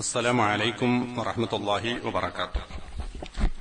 السلام عليكم ورحمة الله وبركاته.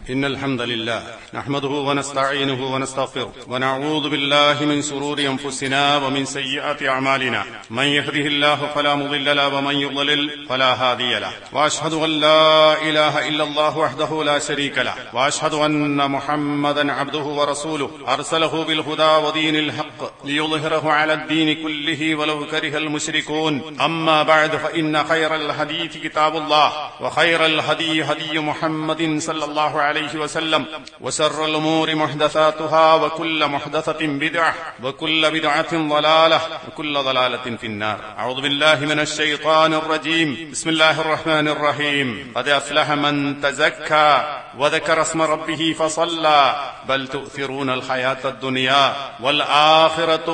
إن الحمد لله نحمده ونستعينه ونستغفره ونعوذ بالله من شرور أنفسنا ومن سيئات أعمالنا. من يهده الله فلا مضل له ومن يضلل فلا هادي له. وأشهد أن لا إله إلا الله وحده لا شريك له. وأشهد أن محمدا عبده ورسوله. أرسله بالهدى ودين الحق ليظهره على الدين كله ولو كره المشركون. أما بعد فإن خير الحديث كتاب الله وخير الهدي هدي محمد صلى الله عليه وسلم وشر الأمور محدثاتها وكل محدثة بدعة وكل بدعة ضلالة وكل ضلالة في النار. أعوذ بالله من الشيطان الرجيم. بسم الله الرحمن الرحيم. قد أفلح من تزكى وذكر اسم ربه فصلى. بل تؤثرون الحياة الدنيا والآخرة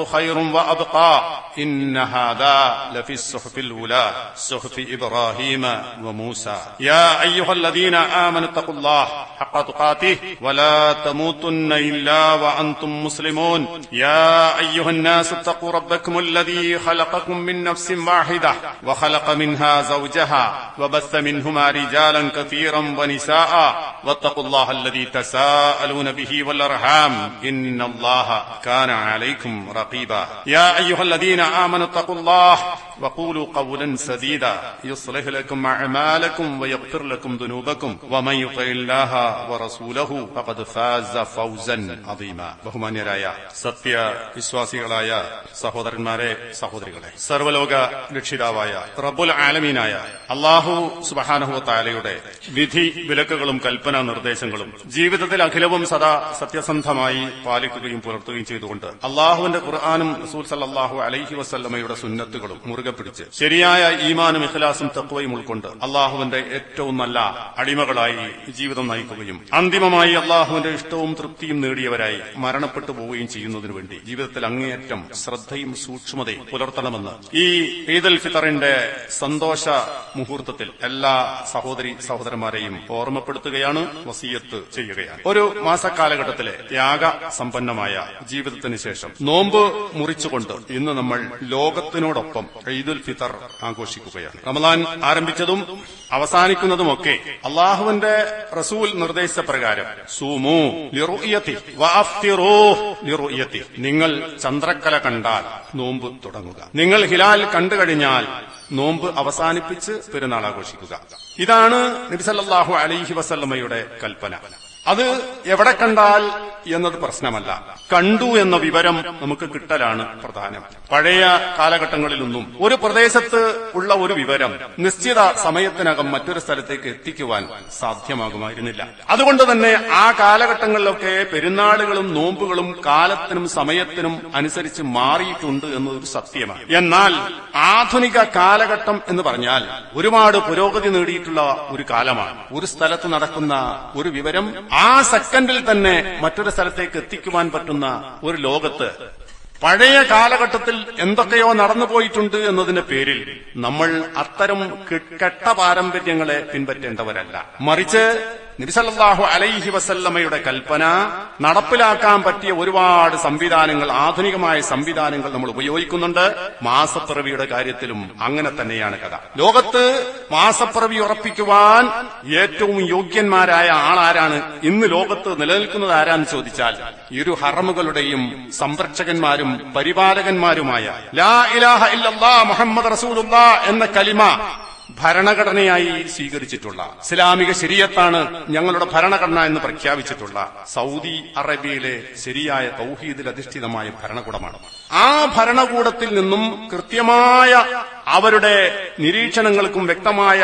خير وأبقى. إن هذا لفي الصحف الأولى صحف إبراهيم وموسى. يا أيها الذين آمنوا اتقوا الله حق تقاته ولا تموتن إلا وأنتم مسلمون. يا أيها الناس اتقوا ربكم الذي خلقكم من نفس واحدة وخلق منها زوجها وبث منهما رجالا كثيرا ونساء. واتقوا الله الذي تساءلون به والأرحام. إن الله كان عليكم رقيبا يا أيها الذين آمنوا اتقوا الله وقولوا قولا سديدا يصلح لكم أعمالكم ويغفر لكم ذنوبكم ومن يطع الله ورسوله فقد فاز فوزا عظيما ബഹുമാന്യരായ സത്യ വിശ്വാസികളായ സഹോദരന്മാരെ സഹോദരികളെ സർവലോക രക്ഷിതാവായ റബ്ബുൽ ആലമീനായ അള്ളാഹു സുബഹാനഹു താലയുടെ വിധി വിലക്കുകളും കൽപ്പന നിർദ്ദേശങ്ങളും ജീവിതത്തിൽ അഖിലവും സദാ സത്യസന്ധമായി പാലിക്കുകയും പുലർത്തുകയും ചെയ്തുകൊണ്ട് അള്ളാഹുവിന്റെ ഖുർആാനും റസൂൽ സല്ലാഹു അലൈഹി വസല്ലമയുടെ സുന്നത്തുകളും മുറുകെ പിടിച്ച് ശരിയായ ഈമാനും ഇഖ്ലാസും തക്വയും ഉൾക്കൊണ്ട് അള്ളാഹുവിന്റെ ഏറ്റവും നല്ല അടിമകളായി ജീവിതം നയിക്കുകയും അന്തിമമായി അള്ളാഹുവിന്റെ ഇഷ്ടവും തൃപ്തിയും നേടിയവരായി മരണപ്പെട്ടു പോവുകയും ചെയ്യുന്നതിനു വേണ്ടി ജീവിതത്തിൽ അങ്ങേയറ്റം ശ്രദ്ധയും സൂക്ഷ്മതയും പുലർത്തണമെന്ന് ഈ ഈദൽ ഫിത്തറിന്റെ സന്തോഷ മുഹൂർത്തത്തിൽ എല്ലാ സഹോദരി സഹോദരന്മാരെയും ഓർമ്മപ്പെടുത്തുകയാണ് വസീയത്ത് ചെയ്യുകയാണ്. ഒരു മാസക്കാലഘട്ടത്തിലെ ത്യാഗ സമ്പന്നമായ ജീവിതത്തിന് ശേഷം നോമ്പ് മുറിച്ചുകൊണ്ട് ഇന്ന് നമ്മൾ ലോകത്തിനോടൊപ്പം ഈദുൽ ഫിത്തർ ആഘോഷിക്കുകയാണ്. റമദാൻ ആരംഭിച്ചതും അവസാനിക്കുന്നതുമൊക്കെ അള്ളാഹുവിന്റെ റസൂൽ നിർദ്ദേശിച്ച പ്രകാരം സൂമു നിങ്ങൾ ചന്ദ്രക്കല കണ്ടാൽ നോമ്പ് തുടങ്ങുക. നിങ്ങൾ ഹിലാൽ കണ്ടു കഴിഞ്ഞാൽ നോമ്പ് അവസാനിപ്പിച്ച് പെരുന്നാൾ ആഘോഷിക്കുക. ഇതാണ് നബിസല്ലാഹു അലൈഹി വസല്ലമ്മയുടെ കൽപ്പന. അത് എവിടെ കണ്ടാൽ എന്നത് പ്രശ്നമല്ല. കണ്ടു എന്ന വിവരം നമുക്ക് കിട്ടലാണ് പ്രധാനം. പഴയ കാലഘട്ടങ്ങളിലൊന്നും ഒരു പ്രദേശത്ത് ഉള്ള ഒരു വിവരം നിശ്ചിത സമയത്തിനകം മറ്റൊരു സ്ഥലത്തേക്ക് എത്തിക്കുവാൻ സാധ്യമാകുമായിരുന്നില്ല. അതുകൊണ്ട് തന്നെ ആ കാലഘട്ടങ്ങളിലൊക്കെ പെരുന്നാളുകളും നോമ്പുകളും കാലത്തിനും സമയത്തിനും അനുസരിച്ച് മാറിയിട്ടുണ്ട് എന്നതൊരു സത്യമാണ്. എന്നാൽ ആധുനിക കാലഘട്ടം എന്ന് പറഞ്ഞാൽ ഒരുപാട് പുരോഗതി നേടിയിട്ടുള്ള ഒരു കാലമാണ്. ഒരു സ്ഥലത്ത് നടക്കുന്ന ഒരു വിവരം ആ സെക്കൻഡിൽ തന്നെ മറ്റൊരു സ്ഥലത്തേക്ക് എത്തിക്കുവാൻ പറ്റുന്ന ഒരു ലോകത്ത് പഴയ കാലഘട്ടത്തിൽ എന്തൊക്കെയോ നടന്നു പോയിട്ടുണ്ട് എന്നതിന്റെ പേരിൽ നമ്മൾ അത്തരം കെട്ട പാരമ്പര്യങ്ങളെ പിൻപറ്റേണ്ടവരല്ല. മറിച്ച് നിബിസല്ലാഹു അലൈഹി വസല്ലമ്മയുടെ കൽപ്പന നടപ്പിലാക്കാൻ പറ്റിയ ഒരുപാട് സംവിധാനങ്ങൾ ആധുനികമായ സംവിധാനങ്ങൾ നമ്മൾ ഉപയോഗിക്കുന്നുണ്ട്. മാസപ്പിറവിയുടെ കാര്യത്തിലും അങ്ങനെ തന്നെയാണ് കഥ. ലോകത്ത് മാസപ്പിറവി ഉറപ്പിക്കുവാൻ ഏറ്റവും യോഗ്യന്മാരായ ആളാരാണ്? ഇന്ന് ലോകത്ത് നിലനിൽക്കുന്നത് ആരാന്ന് ചോദിച്ചാൽ ഇരു ഹറമുകളുടെയും സംരക്ഷകന്മാരും പരിപാലകന്മാരുമായ ലാ ഇലാഹ ഇല്ലല്ലാ മുഹമ്മദ് റസൂലുള്ള എന്ന കലിമ ഭരണഘടനയായി സ്വീകരിച്ചിട്ടുള്ള ഇസ്ലാമിക ശരീരത്താണ് ഞങ്ങളുടെ ഭരണഘടന എന്ന് പ്രഖ്യാപിച്ചിട്ടുള്ള സൗദി അറേബ്യയിലെ ശരിയായ തൗഹീദിൽ അധിഷ്ഠിതമായ ഭരണകൂടമാണ്. ആ ഭരണകൂടത്തിൽ നിന്നും കൃത്യമായ അവരുടെ നിരീക്ഷണങ്ങൾക്കും വ്യക്തമായ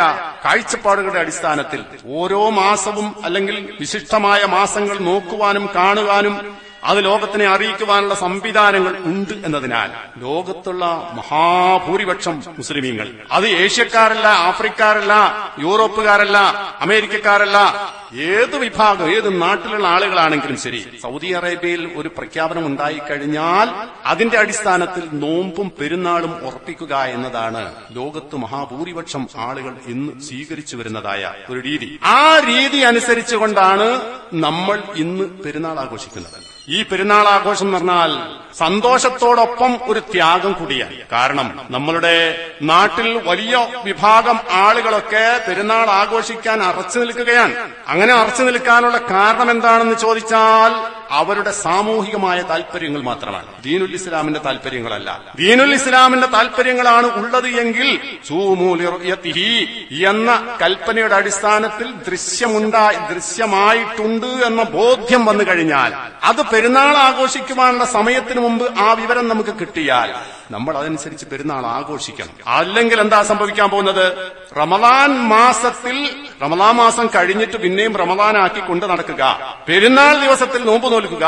കാഴ്ചപ്പാടുകളുടെ അടിസ്ഥാനത്തിൽ ഓരോ മാസവും അല്ലെങ്കിൽ വിശിഷ്ടമായ മാസങ്ങൾ നോക്കുവാനും കാണുവാനും അത് ലോകത്തിനെ അറിയിക്കുവാനുള്ള സംവിധാനങ്ങൾ ഉണ്ട് എന്നതിനാൽ ലോകത്തുള്ള മഹാഭൂരിപക്ഷം മുസ്ലിമീങ്ങൾ. അത് ഏഷ്യക്കാരല്ല ആഫ്രിക്കാരല്ല യൂറോപ്പുകാരല്ല അമേരിക്കക്കാരല്ല ഏത് വിഭാഗം ഏത് നാട്ടിലുള്ള ആളുകളാണെങ്കിലും ശരി. സൗദി അറേബ്യയിൽ ഒരു പ്രഖ്യാപനം ഉണ്ടായിക്കഴിഞ്ഞാൽ അതിന്റെ അടിസ്ഥാനത്തിൽ നോമ്പും പെരുന്നാളും ഉറപ്പിക്കുക എന്നതാണ് ലോകത്ത് മഹാഭൂരിപക്ഷം ആളുകൾ ഇന്ന് സ്വീകരിച്ചു വരുന്നതായ ഒരു രീതി. ആ രീതി അനുസരിച്ചുകൊണ്ടാണ് നമ്മൾ ഇന്ന് പെരുന്നാൾ ആഘോഷിക്കുന്നത്. ഈ പെരുന്നാൾ ആഘോഷം എന്ന് പറഞ്ഞാൽ സന്തോഷത്തോടൊപ്പം ഒരു ത്യാഗം കൂടിയാണ്. കാരണം നമ്മളുടെ നാട്ടിൽ വലിയ വിഭാഗം ആളുകളൊക്കെ പെരുന്നാൾ ആഘോഷിക്കാൻ അറച്ചു നിൽക്കുകയാണ്. അങ്ങനെ അറച്ചു നിൽക്കാനുള്ള കാരണം എന്താണെന്ന് ചോദിച്ചാൽ അവരുടെ സാമൂഹികമായ താല്പര്യങ്ങൾ മാത്രമാണ്. ദീനുൽ ഇസ്ലാമിന്റെ താല്പര്യങ്ങളല്ല ദീനുൽ ഇസ്ലാമിന്റെ താല്പര്യങ്ങളാണ് ഉള്ളത് എങ്കിൽ എന്ന കൽപ്പനയുടെ അടിസ്ഥാനത്തിൽ ദൃശ്യമുണ്ടായി ദൃശ്യമായിട്ടുണ്ട് എന്ന ബോധ്യം വന്നു കഴിഞ്ഞാൽ അത് പെരുന്നാൾ ആഘോഷിക്കുവാനുള്ള സമയത്തിന് മുമ്പ് ആ വിവരം നമുക്ക് കിട്ടിയാൽ നമ്മൾ അതനുസരിച്ച് പെരുന്നാൾ ആഘോഷിക്കണം. അല്ലെങ്കിൽ എന്താ സംഭവിക്കാൻ പോകുന്നത്? റമദാൻ മാസത്തിൽ റമദാൻ മാസം കഴിഞ്ഞിട്ട് പിന്നെയും റമദാനാക്കി കൊണ്ട് നടക്കുക. പെരുന്നാൾ ദിവസത്തിൽ നോമ്പ് നോൽക്കുക.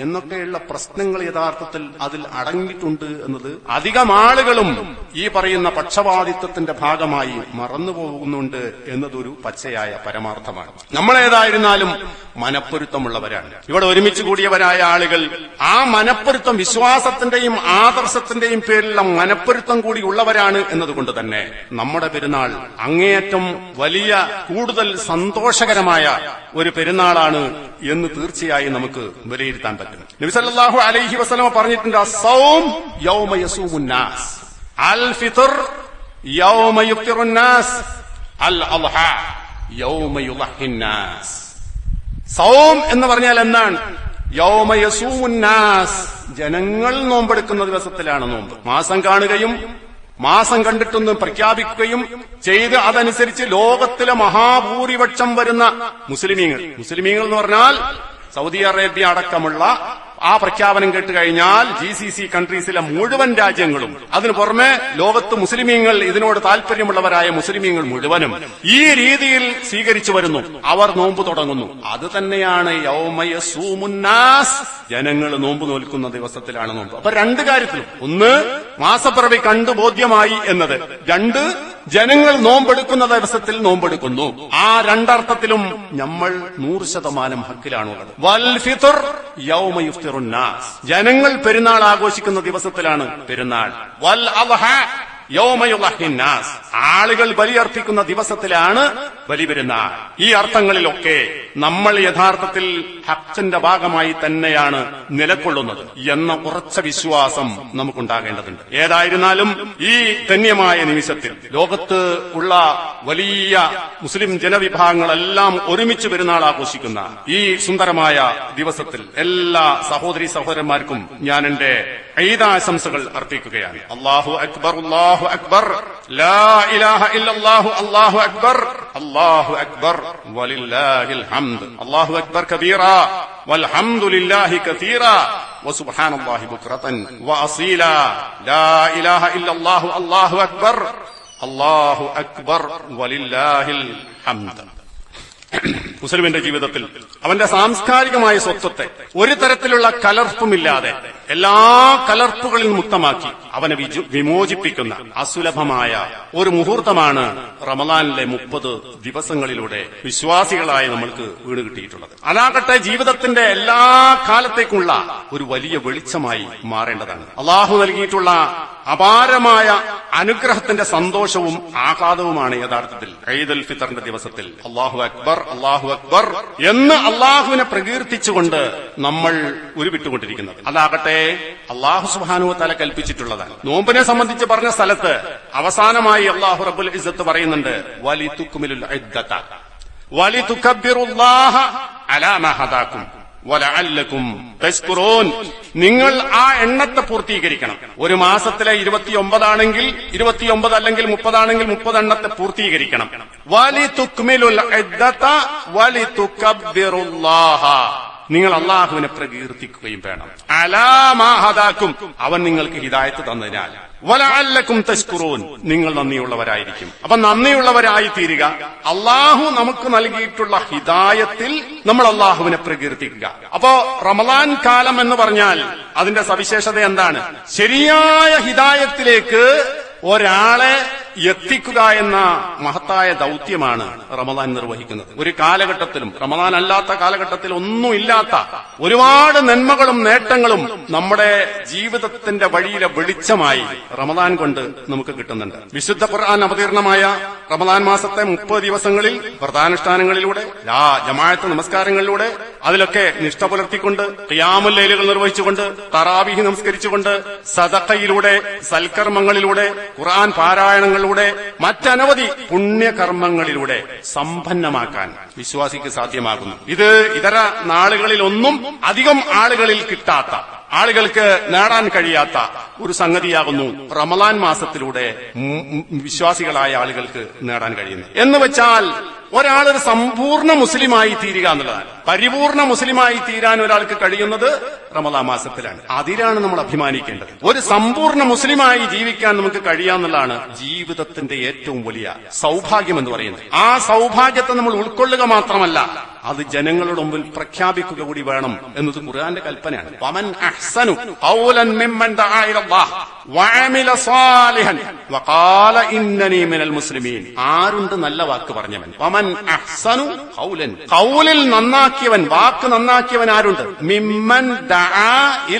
എന്നൊക്കെയുള്ള പ്രശ്നങ്ങൾ യഥാർത്ഥത്തിൽ അതിൽ അടങ്ങിയിട്ടുണ്ട് എന്നത് അധികം ആളുകളും ഈ പറയുന്ന പക്ഷപാതിത്വത്തിന്റെ ഭാഗമായി മറന്നു പോകുന്നുണ്ട് എന്നതൊരു പച്ചയായ പരമാർത്ഥമാണ്. നമ്മളേതായിരുന്നാലും മനപ്പൊരുത്തമുള്ളവരാണ്. ഇവിടെ ഒരുമിച്ച് കൂടിയവരായ ആളുകൾ ആ മനപ്പൊരുത്തം വിശ്വാസത്തിന്റെയും ആദർശത്തിന്റെയും പേരിലുള്ള മനപ്പൊരുത്തം കൂടി ഉള്ളവരാണ് എന്നതുകൊണ്ട് തന്നെ നമ്മുടെ പെരുന്നാൾ അങ്ങേയറ്റം വലിയ കൂടുതൽ സന്തോഷകരമായ ഒരു പെരുന്നാളാണ് എന്ന് തീർച്ചയായും നമുക്ക് വിലയിരുത്താൻ പറ്റും. നബിസല്ലാഹു അലൈഹി വസ്ലമ പറഞ്ഞിട്ടുണ്ട് സൗം യൗമ യസൂമുന്നാസ് അൽ ഫിത്ർ യൗമ യുഫ്തിറുന്നാസ് അൽ അൽഹ യൗമ യുളഹിന്നാസ് സൗം എന്ന് പറഞ്ഞാൽ എന്താണ്? യൗമയസൂന്നാസ് ജനങ്ങൾ നോമ്പെടുക്കുന്ന ദിവസത്തിലാണ് നോമ്പ്. മാസം കാണുകയും മാസം കണ്ടിട്ടൊന്ന് പ്രഖ്യാപിക്കുകയും ചെയ്ത് അതനുസരിച്ച് ലോകത്തിലെ മഹാഭൂരിപക്ഷം വരുന്ന മുസ്ലിമീങ്ങൾ. മുസ്ലിമീങ്ങൾ എന്ന് പറഞ്ഞാൽ സൗദി അറേബ്യ അടക്കമുള്ള ആ പ്രഖ്യാപനം കേട്ട് കഴിഞ്ഞാൽ ജി സി സി കൺട്രീസിലെ മുഴുവൻ രാജ്യങ്ങളും അതിനു പുറമെ ലോകത്ത് മുസ്ലിമീങ്ങൾ ഇതിനോട് താല്പര്യമുള്ളവരായ മുസ്ലിമീങ്ങൾ മുഴുവനും ഈ രീതിയിൽ സ്വീകരിച്ചു വരുന്നു. അവർ നോമ്പ് തുടങ്ങുന്നു. അത് തന്നെയാണ് യൗമയ സൂമുന്നാസ് ജനങ്ങൾ നോമ്പ് നോൽക്കുന്ന ദിവസത്തിലാണ് നോമ്പ്. അപ്പൊ രണ്ട് കാര്യത്തിലും. ഒന്ന് മാസപ്പിറവി കണ്ടു ബോധ്യമായി എന്നത്. രണ്ട് ജനങ്ങൾ നോമ്പെടുക്കുന്ന ദിവസത്തിൽ നോമ്പെടുക്കുന്നു. ആ രണ്ടർത്ഥത്തിലും നമ്മൾ നൂറ് ശതമാനം ഹക്കിലാണുള്ളത്. വൽ ജനങ്ങൾ പെരുന്നാൾ ആഘോഷിക്കുന്ന ദിവസത്തിലാണ് പെരുന്നാൾ. വൽ ആളുകൾ ബലിയർപ്പിക്കുന്ന ദിവസത്തിലാണ് ബലിപെരുന്നാൾ. ഈ അർത്ഥങ്ങളിലൊക്കെ നമ്മൾ യഥാർത്ഥത്തിൽ ഹജ്ജിന്റെ ഭാഗമായി തന്നെയാണ് നിലകൊള്ളുന്നത് എന്ന ഉറച്ച വിശ്വാസം നമുക്കുണ്ടാകേണ്ടതുണ്ട്. ഏതായിരുന്നാലും ഈ ധന്യമായ നിമിഷത്തിൽ ലോകത്ത് ഉള്ള വലിയ മുസ്ലിം ജനവിഭാഗങ്ങളെല്ലാം ഒരുമിച്ച് പെരുന്നാൾ ആഘോഷിക്കുന്ന ഈ സുന്ദരമായ ദിവസത്തിൽ എല്ലാ സഹോദരി സഹോദരന്മാർക്കും ഞാൻ എന്റെ ഐദാശംസകൾ അർപ്പിക്കുകയാണ്. അള്ളാഹു അക്ബർ അള്ളാഹു അക്ബർ ലാ ഇലാഹ അള്ളാഹു അക്ബർ അള്ളാഹു അക്ബർ വലില്ലാഹിൽ الحمد. الله أكبر كبيرا. والحمد لله كثيرا. وسبحان الله بكرة وأصيلا. لا إله إلا الله. الله أكبر. الله أكبر. ولله الحمد. മുസ്ലിമിന്റെ ജീവിതത്തിൽ അവന്റെ സാംസ്കാരികമായ സ്വത്വത്തെ ഒരു തരത്തിലുള്ള കലർപ്പുമില്ലാതെ എല്ലാ കലർപ്പുകളിൽ മുക്തമാക്കി അവനെ വിമോചിപ്പിക്കുന്ന അസുലഭമായ ഒരു മുഹൂർത്തമാണ് റമദാനിലെ മുപ്പത് ദിവസങ്ങളിലൂടെ വിശ്വാസികളായ നമ്മൾക്ക് വീണ് കിട്ടിയിട്ടുള്ളത്. അതാകട്ടെ ജീവിതത്തിന്റെ എല്ലാ കാലത്തേക്കുള്ള ഒരു വലിയ വെളിച്ചമായി മാറേണ്ടതാണ്. അള്ളാഹു നൽകിയിട്ടുള്ള അപാരമായ അനുഗ്രഹത്തിന്റെ സന്തോഷവും ആഹ്ലാദവുമാണ് യഥാർത്ഥത്തിൽ. ഐദുൽ ഫിത്തറിന്റെ ദിവസത്തിൽ. അള്ളാഹു അക്ബർ അള്ളാഹു അക്ബർ എന്ന് അള്ളാഹുവിനെ പ്രകീർത്തിച്ചുകൊണ്ട് നമ്മൾ ഉരുവിട്ടുകൊണ്ടിരിക്കുന്നത്. അതാകട്ടെ അള്ളാഹു സുഹാനു തല കൽപ്പിച്ചിട്ടുള്ളതാണ്. നോമ്പിനെ സംബന്ധിച്ച് പറഞ്ഞ സ്ഥലത്ത് അവസാനമായി അള്ളാഹു റബുൽ ഇസത്ത് പറയുന്നുണ്ട് വലി തുക്കുമിലുൽ വലി തുക്കബിറുല്ലാഹ അലാമ ഹദാക്കും വലഅല്ലക്കും തസ്കുറൂൻ നിങ്ങൾ ആ എണ്ണത്തെ പൂർത്തീകരിക്കണം. ഒരു മാസത്തിലെ ഇരുപത്തിയൊമ്പതാണെങ്കിൽ ഇരുപത്തിയൊമ്പത് അല്ലെങ്കിൽ മുപ്പതാണെങ്കിൽ മുപ്പത് എണ്ണത്തെ പൂർത്തീകരിക്കണം. വലി തുക്മിലുൽ വലി തുക്കബ്ബിറുല്ലാഹ നിങ്ങൾ അള്ളാഹുവിനെ പ്രകീർത്തിക്കുകയും വേണം. അലാമാഹദാക്കും അവൻ നിങ്ങൾക്ക് ഹിദായത്ത് തന്നതിനാൽ. വലഅല്ലക്കും തസ്കുറോൻ നിങ്ങൾ നന്ദിയുള്ളവരായിരിക്കും. അപ്പൊ നന്ദിയുള്ളവരായി തീരുക അള്ളാഹു നമുക്ക് നൽകിയിട്ടുള്ള ഹിദായത്തിൽ നമ്മൾ അള്ളാഹുവിനെ പ്രകീർത്തിക്കുക. അപ്പോ റമദാൻ കാലം എന്ന് പറഞ്ഞാൽ അതിന്റെ സവിശേഷത എന്താണ്? ശരിയായ ഹിദായത്തിലേക്ക് ഒരാളെ എത്തിക്കുക എന്ന മഹത്തായ ദൗത്യമാണ് റമദാൻ നിർവഹിക്കുന്നത്. ഒരു കാലഘട്ടത്തിലും റമദാൻ അല്ലാത്ത കാലഘട്ടത്തിൽ ഒന്നുമില്ലാത്ത ഒരുപാട് നന്മകളും നേട്ടങ്ങളും നമ്മുടെ ജീവിതത്തിന്റെ വഴിയിലെ വെളിച്ചമായി റമദാൻ കൊണ്ട് നമുക്ക് കിട്ടുന്നുണ്ട്. വിശുദ്ധ ഖുർആൻ അവതീർണമായ റമദാൻ മാസത്തെ മുപ്പത് ദിവസങ്ങളിൽ വ്രതാനുഷ്ഠാനങ്ങളിലൂടെ ആ ജമാഅത്ത് നമസ്കാരങ്ങളിലൂടെ അതിലൊക്കെ നിഷ്ഠ പുലർത്തിക്കൊണ്ട് ഖിയാമുല്ലൈലുകൾ നിർവഹിച്ചുകൊണ്ട് തറാവിഹി നമസ്കരിച്ചുകൊണ്ട് സദക്കയിലൂടെ സൽക്കർമ്മങ്ങളിലൂടെ ഖുർആൻ പാരായണങ്ങളിലൂടെ മറ്റനവധി പുണ്യകർമ്മങ്ങളിലൂടെ സമ്പന്നമാക്കാൻ വിശ്വാസിക്ക് സാധ്യമാകുന്നു. ഇത് ഇതര നാളുകളിലൊന്നും അധികം ആളുകളിൽ കിട്ടാത്ത ആളുകൾക്ക് നേടാൻ കഴിയാത്ത ഒരു സംഗതിയാകുന്നു. റമലാൻ മാസത്തിലൂടെ വിശ്വാസികളായ ആളുകൾക്ക് നേടാൻ കഴിയുന്നത്. എന്ന് വെച്ചാൽ ഒരാൾ ഒരു സമ്പൂർണ മുസ്ലിമായി തീരുക എന്നുള്ളതാണ്. പരിപൂർണ മുസ്ലിമായി തീരാൻ ഒരാൾക്ക് കഴിയുന്നത് റമലാ മാസത്തിലാണ്. അതിലാണ് നമ്മൾ അഭിമാനിക്കേണ്ടത്. ഒരു സമ്പൂർണ മുസ്ലിമായി ജീവിക്കാൻ നമുക്ക് കഴിയാന്നുള്ളതാണ് ജീവിതത്തിന്റെ ഏറ്റവും വലിയ സൗഭാഗ്യം എന്ന് പറയുന്നത്. ആ സൗഭാഗ്യത്തെ നമ്മൾ ഉൾക്കൊള്ളുക മാത്രമല്ല അത് ജനങ്ങളുടെ മുമ്പിൽ പ്രഖ്യാപിക്കുക കൂടി വേണം എന്നത് ഖുർആന്റെ കൽപ്പനയാണ്. വമൻ അഹ്സനു ഔലൻ മിമ്മൻ ദആ മുസ്ലിമീൻ. ആരുണ്ട് നല്ല വാക്ക് പറഞ്ഞവൻ? വമൻ അഹ്സനു ഖൗലൻ. ഖൗലിൽ നന്നാക്കിയവൻ വാക്ക് നന്നാക്കിയവൻ ആരുണ്ട്? മിമ്മൻ ദഅ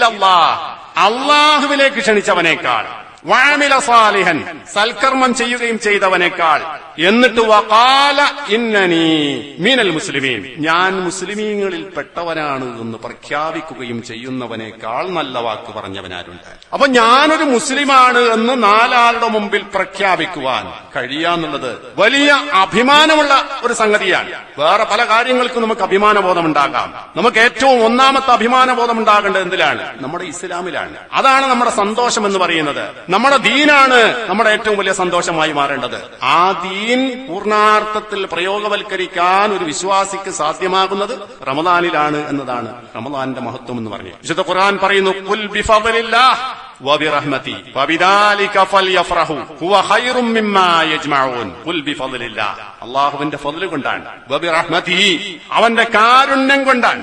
അള്ളാഹുവിലേക്ക് ക്ഷണിച്ചവനേക്കാൾ. വാമില സാലിഹൻ. സൽക്കർമ്മം ചെയ്യുകയും ചെയ്തവനേക്കാൾ. എന്നിട്ട് വകാല ഇന്നനി മീനൽ മുസ്ലിമീൻ. ഞാൻ മുസ്ലിമീങ്ങളിൽ പെട്ടവനാണ് എന്ന് പ്രഖ്യാപിക്കുകയും ചെയ്യുന്നവനേക്കാൾ നല്ല വാക്ക് പറഞ്ഞവനാരുണ്ട്. അപ്പൊ ഞാനൊരു മുസ്ലിമാണ് എന്ന് നാലാളുടെ മുമ്പിൽ പ്രഖ്യാപിക്കുവാൻ കഴിയാന്നുള്ളത് വലിയ അഭിമാനമുള്ള ഒരു സംഗതിയാണ്. വേറെ പല കാര്യങ്ങൾക്കും നമുക്ക് അഭിമാനബോധം ഉണ്ടാകാം നമുക്ക് ഏറ്റവും ഒന്നാമത്തെ അഭിമാനബോധം ഉണ്ടാകേണ്ടത് എന്തിലാണ്? നമ്മുടെ ഇസ്ലാമിലാണ്. അതാണ് നമ്മുടെ സന്തോഷം എന്ന് പറയുന്നത്. നമ്മുടെ ദീനാണ് നമ്മുടെ ഏറ്റവും വലിയ സന്തോഷമായി മാറേണ്ടത്. ആ ദീൻ പൂർണാർത്ഥത്തിൽ പ്രയോഗവൽക്കരിക്കാൻ ഒരു വിശ്വാസിക്ക് സാധ്യമാകുന്നത് റമദാനിലാണ് എന്നതാണ് റമദാന്റെ മഹത്വം എന്ന് പറഞ്ഞു വിശുദ്ധ ഖുർആൻ പറയുന്നു "ഖുൽ ഫതിൽ കൊണ്ടാണ്. അവന്റെ കാരുണ്യം കൊണ്ടാണ്.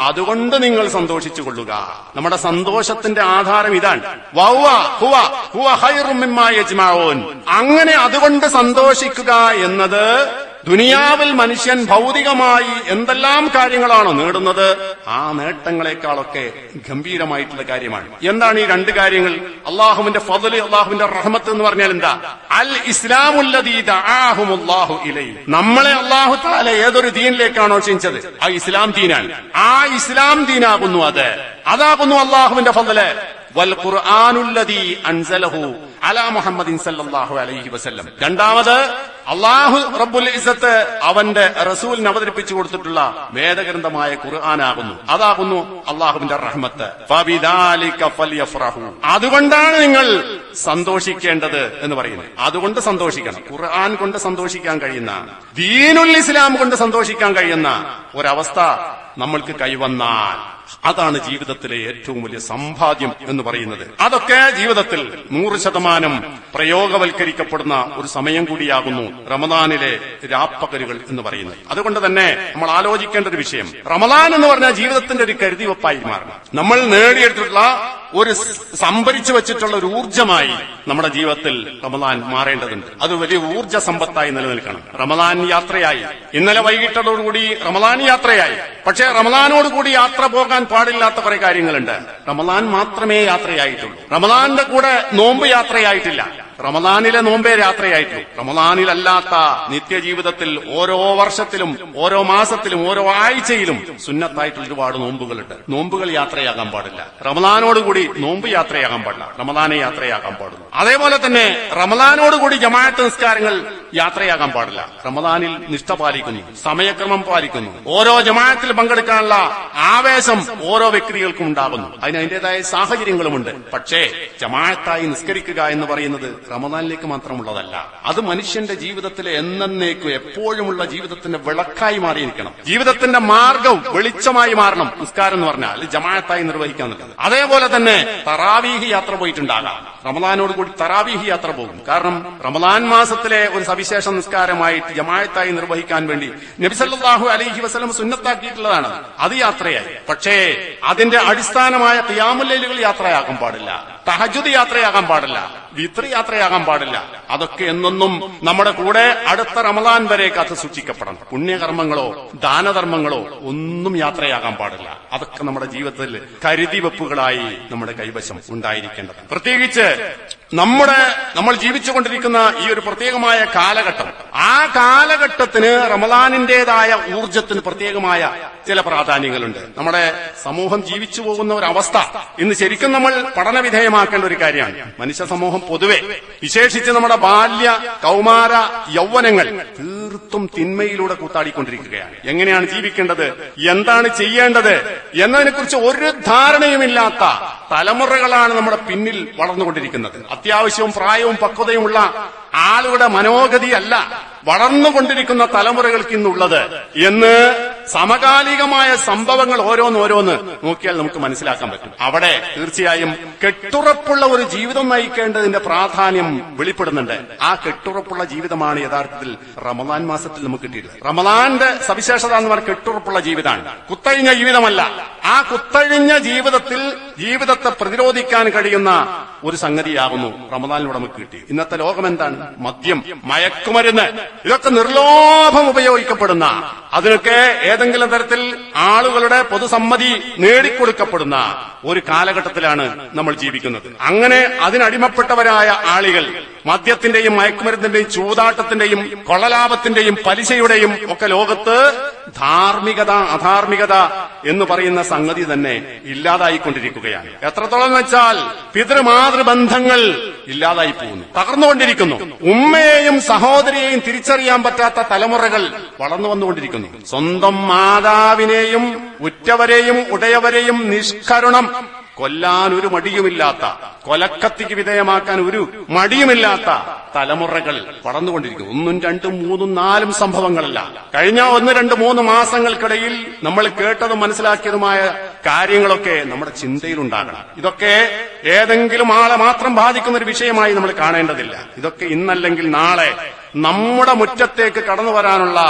അതുകൊണ്ട് നിങ്ങൾ സന്തോഷിച്ചു കൊള്ളുക. നമ്മുടെ സന്തോഷത്തിന്റെ ആധാരം ഇതാണ്. അങ്ങനെ അതുകൊണ്ട് സന്തോഷിക്കുക എന്നത് ദുനിയാവിൽ മനുഷ്യൻ ഭൗതികമായി എന്തെല്ലാം കാര്യങ്ങളാണോ നേടുന്നത് ആ നേട്ടങ്ങളെക്കാളൊക്കെ ഗംഭീരമായിട്ടുള്ള കാര്യമാണ്. എന്താണ് ഈ രണ്ട് കാര്യങ്ങൾ? അള്ളാഹുവിന്റെ ഫതൽ അള്ളാഹുവിന്റെ റഹ്മത്ത് എന്ന് പറഞ്ഞാൽ എന്താ? അൽ ഇസ്ലാമുല്ലാഹു ഇലൈ നമ്മളെ അള്ളാഹു താല ഏതൊരു ദീനിലേക്കാണോ ക്ഷണിച്ചത്? ആ ഇസ്ലാം ദീനാണ്. ആ ഇസ്ലാം ദീനാകുന്നു അത്. അതാകുന്നു അള്ളാഹുവിന്റെ ഫضൽ വൽ അൻസലഹു അലാ മുഹമ്മദിൻ സല്ലല്ലാഹു അലൈഹി വസല്ലം. രണ്ടാമത് അള്ളാഹു റബ്ബുൽ ഇസത്ത് അവന്റെ റസൂലിന് അവതരിപ്പിച്ചു കൊടുത്തിട്ടുള്ള വേദഗ്രന്ഥമായ ഖുർആനാകുന്നു. അതാകുന്നു അള്ളാഹുവിന്റെ റഹ്മത്ത്. അതുകൊണ്ടാണ് നിങ്ങൾ സന്തോഷിക്കേണ്ടത് എന്ന് പറയുന്നത്. അതുകൊണ്ട് സന്തോഷിക്കണം. ഖുർആൻ കൊണ്ട് സന്തോഷിക്കാൻ കഴിയുന്ന ദീനുൽ ഇസ്ലാം കൊണ്ട് സന്തോഷിക്കാൻ കഴിയുന്ന ഒരവസ്ഥ നമ്മൾക്ക് കൈവന്നാൽ അതാണ് ജീവിതത്തിലെ ഏറ്റവും വലിയ സമ്പാദ്യം എന്ന് പറയുന്നത്. അതൊക്കെ ജീവിതത്തിൽ നൂറ് ശതമാനം പ്രയോഗവൽക്കരിക്കപ്പെടുന്ന ഒരു സമയം കൂടിയാകുന്നു റമദാനിലെ രാപ്പകലുകൾ എന്ന് പറയുന്നത്. അതുകൊണ്ട് തന്നെ നമ്മൾ ആലോചിക്കേണ്ട ഒരു വിഷയം. റമദാൻ എന്ന് പറഞ്ഞാൽ ജീവിതത്തിന്റെ ഒരു കരുതി വെപ്പായി മാറണം നമ്മൾ നേടിയെടുത്തിട്ടുള്ള ഒരു സംഭരിച്ചു വെച്ചിട്ടുള്ള ഒരു ഊർജമായി നമ്മുടെ ജീവിതത്തിൽ റമദാൻ മാറേണ്ടതുണ്ട്. അത് വലിയ ഊർജ സമ്പത്തായി നിലനിൽക്കണം. റമദാൻ യാത്രയായി. ഇന്നലെ വൈകിട്ടതോടുകൂടി റമദാൻ യാത്രയായി. പക്ഷേ റമദാനോടുകൂടി യാത്ര പോകാൻ പാടില്ലാത്ത കുറെ കാര്യങ്ങളുണ്ട്. റമദാൻ മാത്രമേ യാത്രയായിട്ടുള്ളൂ. റമദാന്റെ കൂടെ നോമ്പ് യാത്രയായിട്ടില്ല. റമദാനിലെ നോമ്പേ രാത്രിയായിട്ടുള്ളൂ റമദാനിലല്ലാത്ത നിത്യജീവിതത്തിൽ ഓരോ വർഷത്തിലും ഓരോ മാസത്തിലും ഓരോ ആഴ്ചയിലും സുന്നത്തായിട്ടുള്ള ഒരുപാട് നോമ്പുകളുണ്ട്. നോമ്പുകൾ യാത്രയാകാൻ പാടില്ല. റമദാനോടുകൂടി നോമ്പ് യാത്രയാകാൻ പാടില്ല. റമദാനെ യാത്രയാകാൻ പാടുള്ളൂ അതേപോലെ തന്നെ റമദാനോടുകൂടി ജമാഅത്ത് നിസ്കാരങ്ങൾ യാത്രയാകാൻ പാടില്ല. റമദാനിൽ നിഷ്ഠ പാലിക്കുന്നു സമയക്രമം പാലിക്കുന്നു. ഓരോ ജമാഅത്തിൽ പങ്കെടുക്കാനുള്ള ആവേശം ഓരോ വ്യക്തികൾക്കും ഉണ്ടാകുന്നു. അതിന് അതിന്റേതായ സാഹചര്യങ്ങളുമുണ്ട്. പക്ഷേ ജമാഅത്തായി നിസ്കരിക്കുക എന്ന് പറയുന്നത് റമദാനിലേക്ക് മാത്രമുള്ളതല്ല. അത് മനുഷ്യന്റെ ജീവിതത്തിലെ എന്നേക്കും എപ്പോഴുമുള്ള ജീവിതത്തിന്റെ വിളക്കായി മാറിയിരിക്കണം. ജീവിതത്തിന്റെ മാർഗവും വെളിച്ചമായി മാറണം. നിസ്കാരം എന്ന് പറഞ്ഞാൽ അത് ജമാഅത്തായി നിർവഹിക്കാൻ എന്നുള്ളത് അതേപോലെ തന്നെ തറാവീഹ് യാത്ര പോയിട്ടുണ്ടാകാം. റമദാനോട് കൂടി തറാവീഹ് യാത്ര പോകും. കാരണം റമദാൻ മാസത്തിലെ ഒരു സവിശേഷ നിസ്കാരമായിട്ട് ജമാഅത്തായി നിർവഹിക്കാൻ വേണ്ടി നബിസല്ലാഹു അലൈഹി വസ്ലം സുന്നത്താക്കിയിട്ടുള്ളതാണ് അത് യാത്രയായി. പക്ഷേ അതിന്റെ അടിസ്ഥാനമായ തിയാമുല്ലലുകൾ യാത്രയാക്കാൻ പാടില്ല. തഹജുദ് യാത്രയാകാൻ പാടില്ല. വിത്ര യാത്രയാകാൻ പാടില്ല. അതൊക്കെ എന്നൊന്നും നമ്മുടെ കൂടെ അടുത്ത റമദാൻ വരെ കാത്ത് സൂക്ഷിക്കപ്പെടണം. പുണ്യകർമ്മങ്ങളോ ദാനധർമ്മങ്ങളോ ഒന്നും യാത്രയാകാൻ പാടില്ല. അതൊക്കെ നമ്മുടെ ജീവിതത്തിൽ കരുതി വെപ്പുകളായി നമ്മുടെ കൈവശം ഉണ്ടായിരിക്കേണ്ടത് പ്രത്യേകിച്ച് നമ്മുടെ നമ്മൾ ജീവിച്ചുകൊണ്ടിരിക്കുന്ന ഈ ഒരു പ്രത്യേകമായ കാലഘട്ടം. ആ കാലഘട്ടത്തിന് റമദാനിന്റേതായ ഊർജത്തിന് പ്രത്യേകമായ ചില പ്രാധാന്യങ്ങളുണ്ട്. നമ്മുടെ സമൂഹം ജീവിച്ചു പോകുന്ന ഒരു അവസ്ഥ ഇന്ന് ശരിക്കും നമ്മൾ പഠനവിധേയമാക്കേണ്ട ഒരു കാര്യമാണ്. മനുഷ്യ സമൂഹം പൊതുവെ വിശേഷിച്ച് നമ്മുടെ ബാല്യ കൗമാര യൗവനങ്ങൾ തീർത്തും തിന്മയിലൂടെ കൂത്താടിക്കൊണ്ടിരിക്കുകയാണ്. എങ്ങനെയാണ് ജീവിക്കേണ്ടത്? എന്താണ് ചെയ്യേണ്ടത്? എന്നതിനെക്കുറിച്ച് ഒരു ധാരണയുമില്ലാത്ത തലമുറകളാണ് നമ്മുടെ പിന്നിൽ വളർന്നുകൊണ്ടിരിക്കുന്നത്. അത്യാവശ്യവും പ്രായവും പക്വതയുമുള്ള ആളുകളുടെ മനോഗതിയല്ല വളർന്നുകൊണ്ടിരിക്കുന്ന തലമുറകൾക്ക് ഇന്നുള്ളത്. എന്ന് സമകാലികമായ സംഭവങ്ങൾ ഓരോന്നോരോന്ന് നോക്കിയാൽ നമുക്ക് മനസ്സിലാക്കാൻ പറ്റും. അവിടെ തീർച്ചയായും കെട്ടുറപ്പുള്ള ഒരു ജീവിതം നയിക്കേണ്ടതിന്റെ പ്രാധാന്യം വെളിപ്പെടുന്നുണ്ട്. ആ കെട്ടുറപ്പുള്ള ജീവിതമാണ് യഥാർത്ഥത്തിൽ റമദാൻ മാസത്തിൽ നമുക്ക് കിട്ടിയത് റമദാന്റെ സവിശേഷത എന്ന് പറഞ്ഞാൽ കെട്ടുറപ്പുള്ള ജീവിതമാണ്. കുത്തഴിഞ്ഞ ജീവിതമല്ല. ആ കുത്തഴിഞ്ഞ ജീവിതത്തിൽ ജീവിതത്തെ പ്രതിരോധിക്കാൻ കഴിയുന്ന ഒരു സംഗതിയാകുന്നു റമദാനിലൂടെ നമുക്ക് കിട്ടി ഇന്നത്തെ ലോകം എന്താണ്? മദ്യം മയക്കുമരുന്ന് ഇതൊക്കെ നിർലോഭം ഉപയോഗിക്കപ്പെടുന്ന അതിനൊക്കെ ഏതെങ്കിലും തരത്തിൽ ആളുകളുടെ പൊതുസമ്മതി നേടിക്കൊടുക്കപ്പെടുന്ന ഒരു കാലഘട്ടത്തിലാണ് നമ്മൾ ജീവിക്കുന്നത്. അങ്ങനെ അതിനടിമപ്പെട്ടവരായ ആളുകൾ മദ്യത്തിന്റെയും മയക്കുമരുന്നിന്റെയും ചൂതാട്ടത്തിന്റെയും കൊള്ളലാഭത്തിന്റെയും പലിശയുടെയും ഒക്കെ ലോകത്ത് ധാർമ്മികത അധാർമികത എന്ന് പറയുന്ന സംഗതി തന്നെ ഇല്ലാതായിക്കൊണ്ടിരിക്കുകയാണ്. എത്രത്തോളം വെച്ചാൽ പിതൃമാതൃബന്ധങ്ങൾ ഇല്ലാതായി പോകുന്നു. തകർന്നുകൊണ്ടിരിക്കുന്നു. ഉമ്മയെയും സഹോദരിയെയും തിരിച്ചറിയാൻ പറ്റാത്ത തലമുറകൾ വളർന്നു വന്നുകൊണ്ടിരിക്കുന്നു സ്വന്തം മാതാവിനെയും ഉറ്റവരെയും ഉടയവരെയും നിഷ്കരുണം. കൊല്ലാൻ ഒരു മടിയുമില്ലാത്ത കൊലക്കത്തിക്ക് വിധേയമാക്കാൻ ഒരു മടിയുമില്ലാത്ത തലമുറകൾ വളർന്നുകൊണ്ടിരിക്കുന്നു. ഒന്നും രണ്ടും മൂന്നും നാലും സംഭവങ്ങളല്ല. കഴിഞ്ഞ ഒന്ന് രണ്ട് മൂന്ന് മാസങ്ങൾക്കിടയിൽ നമ്മൾ കേട്ടതും മനസ്സിലാക്കിയതുമായ കാര്യങ്ങളൊക്കെ നമ്മുടെ ചിന്തയിൽ ഉണ്ടാകണം ഇതൊക്കെ ഏതെങ്കിലും ആളെ മാത്രം ബാധിക്കുന്ന ഒരു വിഷയമായി നമ്മൾ കാണേണ്ടതില്ല. ഇതൊക്കെ ഇന്നല്ലെങ്കിൽ നാളെ നമ്മുടെ മുറ്റത്തേക്ക് കടന്നു വരാനുള്ള